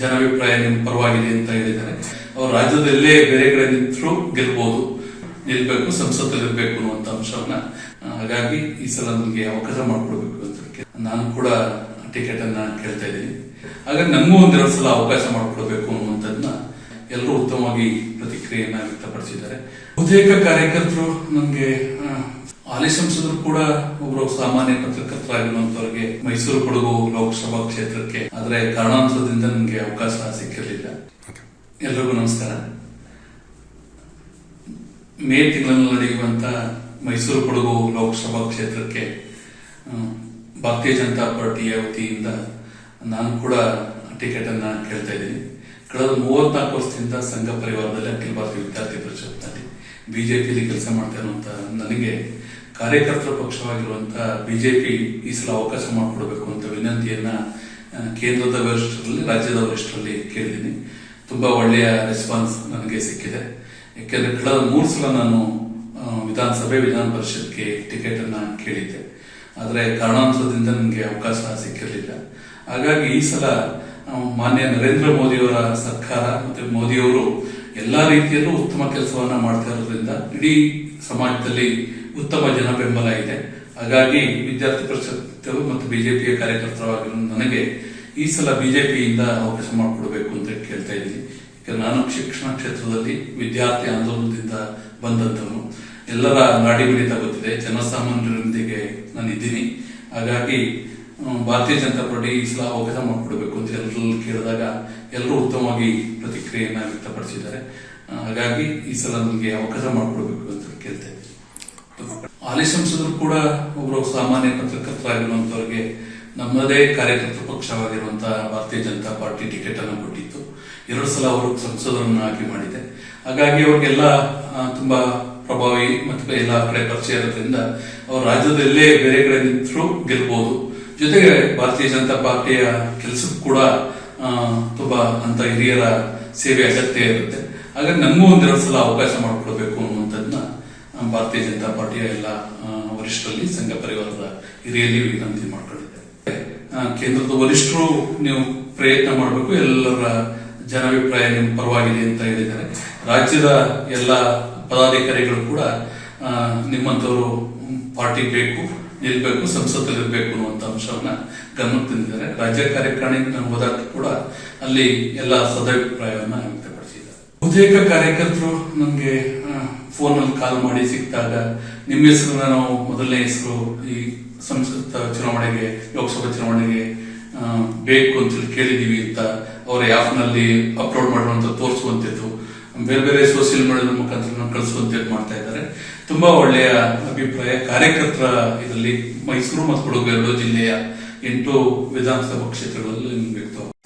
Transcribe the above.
ಸದಾಭಿಪ್ರಾಯ ನಿಮ್ಮ ಪರವಾಗಿದೆ ಅಂತ ಹೇಳಿದ್ದಾರೆ. ಅವರು ರಾಜ್ಯದಲ್ಲೇ ಬೇರೆ ಕಡೆ ನಿಂತರೂ ಗೆಲ್ಬಹುದು ನಿಲ್ಬೇಕು ಸಂಸತ್ತಲ್ಲಿ ಇರಬೇಕು ಅನ್ನುವಂತ ಅಂಶವನ್ನ ಹಾಗಾಗಿ ಈ ಸಲ ನನಗೆ ಅವಕಾಶ ಮಾಡಿಕೊಡ್ಬೇಕು ಅಂತ ನಾನು ಕೂಡ ಟಿಕೆಟ್ ಅನ್ನ ಕೇಳ್ತಾ ಇದ್ದೀನಿ. ಹಾಗಾಗಿ ನಮಗೂ ಒಂದೆರಡು ಸಲ ಅವಕಾಶ ಮಾಡಿಕೊಡ್ಬೇಕು ಅನ್ನುವಂಥದ್ದನ್ನ ಎಲ್ಲರೂ ಉತ್ತಮವಾಗಿ ಪ್ರತಿಕ್ರಿಯೆಯನ್ನ ವ್ಯಕ್ತಪಡಿಸಿದ್ದಾರೆ. ಬಹುತೇಕ ಕಾರ್ಯಕರ್ತರು ನನಗೆ ಹಾಲಿ ಸಂಸದರು ಕೂಡ ಒಬ್ಬರು ಸಾಮಾನ್ಯ ಪತ್ರಕರ್ತರಾಗಿರುವಂತವರಿಗೆ ಮೈಸೂರು ಕೊಡಗು ಲೋಕಸಭಾ ಕ್ಷೇತ್ರಕ್ಕೆ ಆದರೆ ಕಾರಣಾಂತರದಿಂದ ನನಗೆ ಅವಕಾಶ ಸಿಕ್ಕಿರಲಿಲ್ಲ. ಎಲ್ರಿಗೂ ನಮಸ್ಕಾರ. ಮೇ ತಿಂಗಳಲ್ಲಿ ನಡೆಯುವಂತ ಮೈಸೂರು ಕೊಡಗು ಲೋಕಸಭಾ ಕ್ಷೇತ್ರಕ್ಕೆ ಭಾರತೀಯ ಜನತಾ ಪಾರ್ಟಿಯ ವತಿಯಿಂದ ನಾನು ಕೂಡ ಟಿಕೆಟ್ ಅನ್ನ ಕೇಳ್ತಾ ಇದ್ದೀನಿ. ಕಳೆದ ಮೂವತ್ನಾಲ್ಕು ವರ್ಷದಿಂದ ಸಂಘ ಪರಿವಾರದಲ್ಲಿ ಅಖಿಲ ಭಾರತೀಯ ವಿದ್ಯಾರ್ಥಿ ಪರಿಷತ್ನಲ್ಲಿ ಬಿಜೆಪಿಯಲ್ಲಿ ಕೆಲಸ ಮಾಡ್ತಾ ಇರುವಂತ ನನಗೆ ಕಾರ್ಯಕರ್ತರ ಪಕ್ಷವಾಗಿರುವಂತಹ ಬಿಜೆಪಿ ಈ ಸಲ ಅವಕಾಶ ಮಾಡಿಕೊಡ್ಬೇಕು ಅಂತ ವಿನಂತಿಯನ್ನ ಕೇಂದ್ರದ ವರಿಷ್ಠರಲ್ಲಿ, ರಾಜ್ಯದ ವರಿಷ್ಠರಲ್ಲಿ ಕೇಳಿದ್ದೀನಿ. ತುಂಬಾ ಒಳ್ಳೆಯ ರೆಸ್ಪಾನ್ಸ್ ನನಗೆ ಸಿಕ್ಕಿದೆ. ಯಾಕೆಂದ್ರೆ ಕಳೆದ ಮೂರು ಸಲ ನಾನು ವಿಧಾನಸಭೆ, ವಿಧಾನ ಪರಿಷತ್ಗೆ ಟಿಕೆಟ್ ಅನ್ನ ಕೇಳಿದ್ದೆ. ಆದರೆ ಕಾರಣಾಂತರದಿಂದ ನನಗೆ ಅವಕಾಶ ಸಿಕ್ಕಿರಲಿಲ್ಲ. ಹಾಗಾಗಿ ಈ ಸಲ ಮಾನ್ಯ ನರೇಂದ್ರ ಮೋದಿಯವರ ಸರ್ಕಾರ ಮತ್ತೆ ಮೋದಿಯವರು ಎಲ್ಲಾ ರೀತಿಯಲ್ಲೂ ಉತ್ತಮ ಕೆಲಸವನ್ನ ಮಾಡ್ತಾ ಇರೋದ್ರಿಂದ ಇಡೀ ಸಮಾಜದಲ್ಲಿ ಉತ್ತಮ ಜನ ಬೆಂಬಲ ಇದೆ. ಹಾಗಾಗಿ ವಿದ್ಯಾರ್ಥಿ ಪರಿಷತ್ ಮತ್ತು ಬಿಜೆಪಿಯ ಕಾರ್ಯಕರ್ತರಾಗಿರೋ ನನಗೆ ಈ ಸಲ ಬಿಜೆಪಿಯಿಂದ ಅವಕಾಶ ಮಾಡಿಕೊಡ್ಬೇಕು ಅಂತ ಕೇಳ್ತಾ ಇದ್ದೀನಿ. ನಾನು ಶಿಕ್ಷಣ ಕ್ಷೇತ್ರದಲ್ಲಿ ವಿದ್ಯಾರ್ಥಿ ಆಂದೋಲನದಿಂದ ಬಂದಂತವನು ಎಲ್ಲರ ನಾಡಿ ಮಿಡಿತ ಗೊತ್ತಿದೆ. ಜನಸಾಮಾನ್ಯರೊಂದಿಗೆ ನಾನು ಇದ್ದೀನಿ ಹಾಗಾಗಿ ಭಾರತೀಯ ಜನತಾ ಪಾರ್ಟಿ ಈ ಸಲ ಅವಕಾಶ ಮಾಡಿಕೊಡ್ಬೇಕು ಅಂತ ಎಲ್ಲರಲ್ಲಿ ಕೇಳಿದಾಗ ಎಲ್ಲರೂ ಉತ್ತಮವಾಗಿ ಪ್ರತಿಕ್ರಿಯೆಯನ್ನ ವ್ಯಕ್ತಪಡಿಸಿದ್ದಾರೆ. ಹಾಗಾಗಿ ಈ ಸಲ ನಮಗೆ ಅವಕಾಶ ಮಾಡಿಕೊಡ್ಬೇಕು ಅಂತ ಕೇಳ್ತೇವೆ. ಹಾಲಿ ಸಂಸದರು ಕೂಡ ಒಬ್ಬರು ಸಾಮಾನ್ಯ ಪತ್ರಕರ್ತರಾಗಿರುವಂತವರಿಗೆ ನಮ್ಮದೇ ಕಾರ್ಯಕರ್ತ ಪಕ್ಷವಾಗಿರುವಂತಹ ಭಾರತೀಯ ಜನತಾ ಪಾರ್ಟಿ ಟಿಕೆಟ್ ಅನ್ನು ಕೊಟ್ಟಿತ್ತು. ಎರಡು ಸಲ ಅವರು ಸಂಸದರನ್ನು ಆಯ್ಕೆ ಮಾಡಿದೆ. ಹಾಗಾಗಿ ಅವ್ರಿಗೆಲ್ಲ ತುಂಬಾ ಪ್ರಭಾವಿ ಮತ್ತು ಎಲ್ಲ ಕಡೆ ಪರಿಚಯ ಇರೋದ್ರಿಂದ ಅವರು ರಾಜ್ಯದಲ್ಲೇ ಬೇರೆ ಕಡೆ ನಿಂತರೂ ಗೆಲ್ಬಹುದು ಜೊತೆಗೆ ಭಾರತೀಯ ಜನತಾ ಪಾರ್ಟಿಯ ಕೆಲಸಕ್ಕೂ ಕೂಡ ತುಂಬಾ ಅಂತ ಹಿರಿಯರ ಸೇವೆ ಅಗತ್ಯ ಇರುತ್ತೆ. ಹಾಗಾಗಿ ನಮಗೂ ಒಂದೆರಡು ಸಲ ಅವಕಾಶ ಮಾಡಿಕೊಡ್ಬೇಕು ಅನ್ನುವಂಥದ್ದನ್ನ ಭಾರತೀಯ ಜನತಾ ಪಾರ್ಟಿಯ ಎಲ್ಲ ವರಿಷ್ಠರಲ್ಲಿ ಸಂಘ ಪರಿವಾರದ ಹಿರಿಯಲ್ಲಿ ವಿನಂತಿ ಮಾಡ್ಕೊಂಡಿದ್ದೆ ಕೇಂದ್ರದ ವರಿಷ್ಠರು ನೀವು ಪ್ರಯತ್ನ ಮಾಡಬೇಕು, ಎಲ್ಲರ ಜನಾಭಿಪ್ರಾಯ ನಿಮ್ಮ ಪರವಾಗಿದೆ ಅಂತ ಹೇಳಿದ್ದಾರೆ. ರಾಜ್ಯದ ಎಲ್ಲ ಪದಾಧಿಕಾರಿಗಳು ಕೂಡ ನಿಮ್ಮಂಥವರು ಪಾರ್ಟಿ ಬೇಕು. ನಿಲ್ಬೇಕು ಸಂಸತ್ತಲ್ಲಿ ಇರಬೇಕು ಅನ್ನುವಂತ ಅಂಶವನ್ನ ಗಮನಕ್ಕೆ ತಂದಿದ್ದಾರೆ. ರಾಜ್ಯ ಕಾರ್ಯಕಾರಿಣಿಗೆ ನಾವು ಹೋದಾಗ ಕೂಡ ಅಲ್ಲಿ ಎಲ್ಲ ಸದಾಭಿಪ್ರಾಯವನ್ನ ವ್ಯಕ್ತಪಡಿಸಿದ್ದಾರೆ ಬಹುತೇಕ ಕಾರ್ಯಕರ್ತರು ನನಗೆ ಫೋನ್ ಅಲ್ಲಿ ಕಾಲ್ ಮಾಡಿ ಸಿಕ್ಕಿದಾಗ ನಿಮ್ಮ ಹೆಸರು ನಾವು ಮೊದಲನೇ ಹೆಸರು ಈ ಸಂಸತ್ ಚುನಾವಣೆಗೆ, ಲೋಕಸಭಾ ಚುನಾವಣೆಗೆ ಬೇಕು ಅಂತ ಹೇಳಿ ಕೇಳಿದೀವಿ ಅಂತ ಅವರ ಆಪ್ನಲ್ಲಿ ಅಪ್ಲೋಡ್ ಮಾಡುವಂತ ತೋರಿಸುವಂತದ್ದು ಬೇರೆ ಬೇರೆ ಸೋಷಿಯಲ್ ಮೀಡಿಯಾದ ಮುಖಾಂತರ ಕಳಿಸುವಂತೆ ಮಾಡ್ತಾ ಇದ್ದಾರೆ. ತುಂಬಾ ಒಳ್ಳೆಯ ಅಭಿಪ್ರಾಯ. ಕಾರ್ಯಕರ್ತರ ಇದರಲ್ಲಿ ಮೈಸೂರು ಮತ್ತು ಕೊಡಗು ಎರಡು ಜಿಲ್ಲೆಯ ಎಂಟು ವಿಧಾನಸಭಾ ಕ್ಷೇತ್ರಗಳಲ್ಲಿ ವ್ಯಕ್ತವಾಗಿದೆ